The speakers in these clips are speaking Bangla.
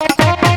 পাখি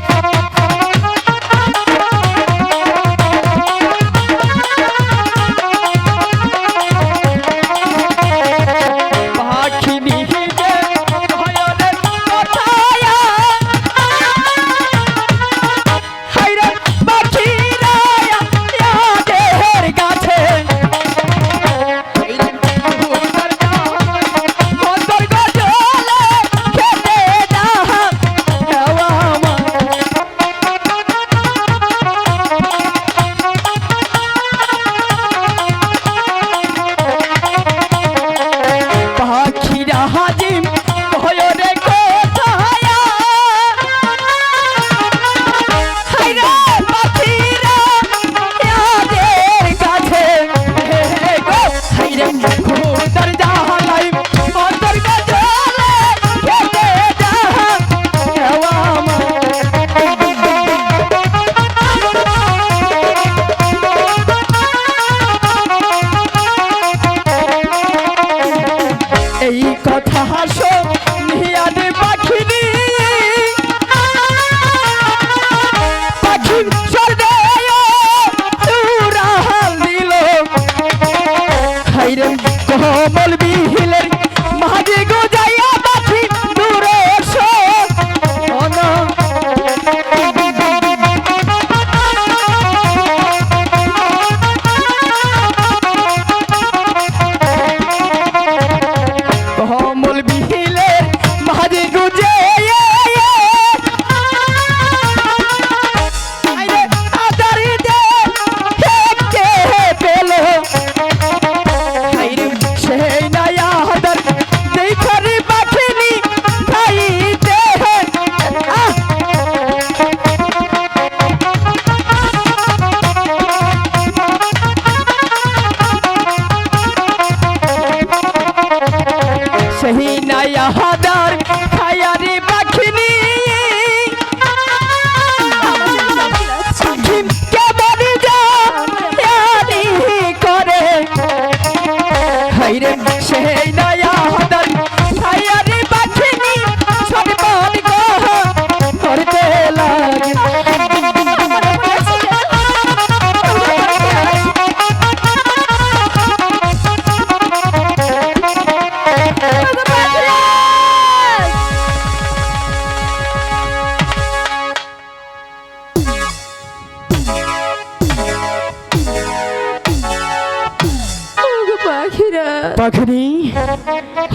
পাখিনি।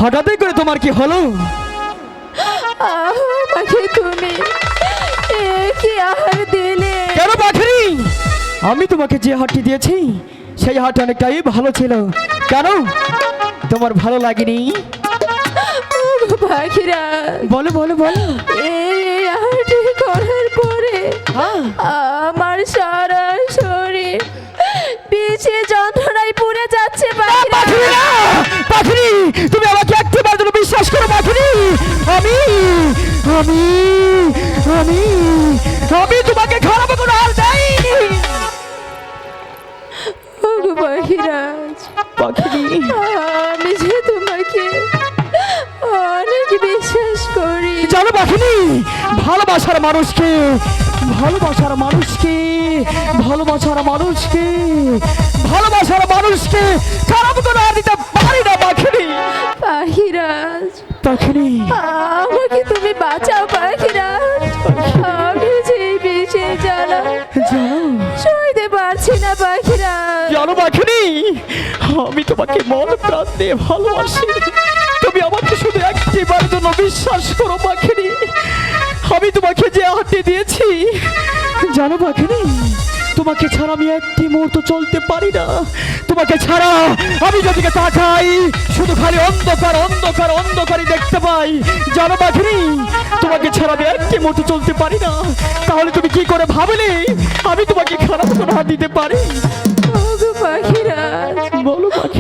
হঠাৎই করে তোমার কি হলো? পাখি তুমি কি আহার দিলে? কেন পাখিনি? আমি তোমাকে যে হাটটি দিয়েছি সেই হাট অনেকটাই ভালো ছিল। কেন? তোমার ভালো লাগেনি? পাখিরা। বলো বলো বলো। এই করার পরে হ্যাঁ। আমার সারা শরীর পিছে যন্ত্রণায় পুড়ে যাচ্ছে পাখিরা! তুমি আমাকে একটিবার জন্য বিশ্বাস করো পাখিনি আমি আমি আমি আমি তোমাকে খারাপ কোনো হাল পাখিরাজ। পাখিনি আমি যে তোমাকে অনেক বিশ্বাস করি। জানো পাখিনি ভালোবাসার মানুষকে ভালোবাসার মানুষকে ভালোবাসার মানুষকে ভালোবাসার মানুষকে খারাপ করে পাখিনি আমাকে তুমি বাঁচাও পাখিরাজ আমি যে বেশি জ্বালা। সইতে পারছি না পাখিরাজ জানো পাখিনি আমি তোমাকে মন প্রাণ দিয়ে ভালোবাসি। তুমি আমাকে শুধু একটিবার জন্য বিশ্বাস করো পাখিনি। আমি তোমাকে যে হাতে দিয়েছি জানো পাখিনি? তোমাকে ছাড়া আমি একটি মুহূর্ত চলতে পারি না। তোমাকে ছাড়া আমি যদিকে তাকাই শুধু খালি অন্ধকার অন্ধকার অন্ধকারই দেখতে পাই। জানো বাঘিনি তোমাকে ছাড়া আমি একটি মুহূর্ত চলতে পারি না। তাহলে তুমি কি করে ভাবলে? আমি তোমাকে খারাপ কোনো হাত দিতে পারি। বলো পাখিরাজ